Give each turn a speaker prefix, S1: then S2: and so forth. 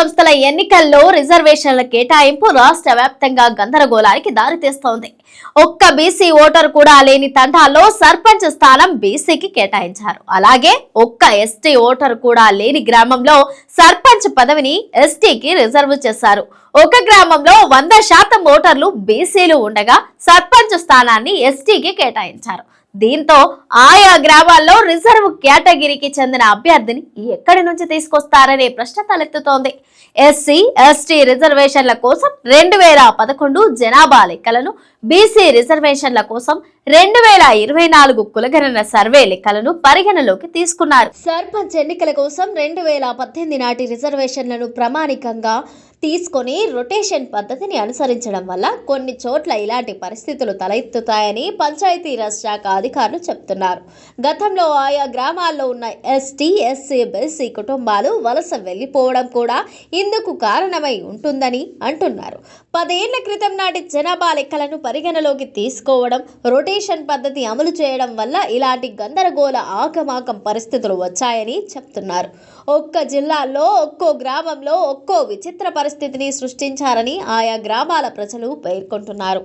S1: సంస్థల ఎన్నికల్లో రిజర్వేషన్ల కేటాయింపు రాష్ట్ర వ్యాప్తంగా గందరగోళానికి దారితీస్తోంది ఒక్క బీసీ ఓటర్ కూడా లేని తండాల్లో సర్పంచ్ స్థానం బీసీకి కేటాయించారు. అలాగే ఒక్క ఎస్టీ ఓటర్ కూడా లేని గ్రామంలో సర్పంచ్ పదవిని ఎస్టీకి రిజర్వ్ చేశారు. ఒక గ్రామంలో వంద శాతం ఓటర్లు బీసీలు ఉండగా సర్పంచ్ స్థానాన్ని ఎస్టీకి కేటాయించారు. దీంతో ఆయా గ్రామాల్లో రిజర్వ్ కేటగిరీకి చెందిన అభ్యర్థిని ఎక్కడి నుంచి తీసుకొస్తారనే ప్రశ్న తలెత్తుతోంది. ఎస్సీ ఎస్టీ రిజర్వేషన్ల కోసం రెండు వేల పదకొండు జనాభా లెక్కలను బీసీ రిజర్వేషన్ల కోసం రెండు వేల ఇరవై నాలుగు కులగణన సర్వే లెక్కలను పరిగణలోకి తీసుకున్నారు. సర్పంచ్ ఎన్నికల కోసం రెండు వేల పద్దెనిమిది నాటి రిజర్వేషన్లను ప్రామాణికంగా తీసుకొని రొటేషన్ పద్ధతిని అనుసరించడం వల్ల కొన్ని చోట్ల ఇలాంటి పరిస్థితులు తలెత్తుతాయని పంచాయతీరాజ్ శాఖ అధికారులు చెప్తున్నారు గతంలో ఆయా గ్రామాల్లో ఉన్న ఎస్టీ ఎస్సీ బీసీ కుటుంబాలు వలస వెళ్ళిపోవడం కూడా ఇందుకు కారణమై ఉంటుందని అంటున్నారు. పదేళ్ళ క్రితం నాటి జనాభా లెక్కలను పరిగణలోకి తీసుకోవడం రొటేషన్ పద్ధతి అమలు చేయడం వల్ల ఇలాంటి గందరగోళ ఆకమాకం పరిస్థితులు వచ్చాయని చెప్తున్నారు. ఒక్క జిల్లాలో ఒక్కో గ్రామంలో ఒక్కో విచిత్ర పరిస్థితిని సృష్టించారని ఆయా గ్రామాల ప్రజలు పేర్కొంటున్నారు.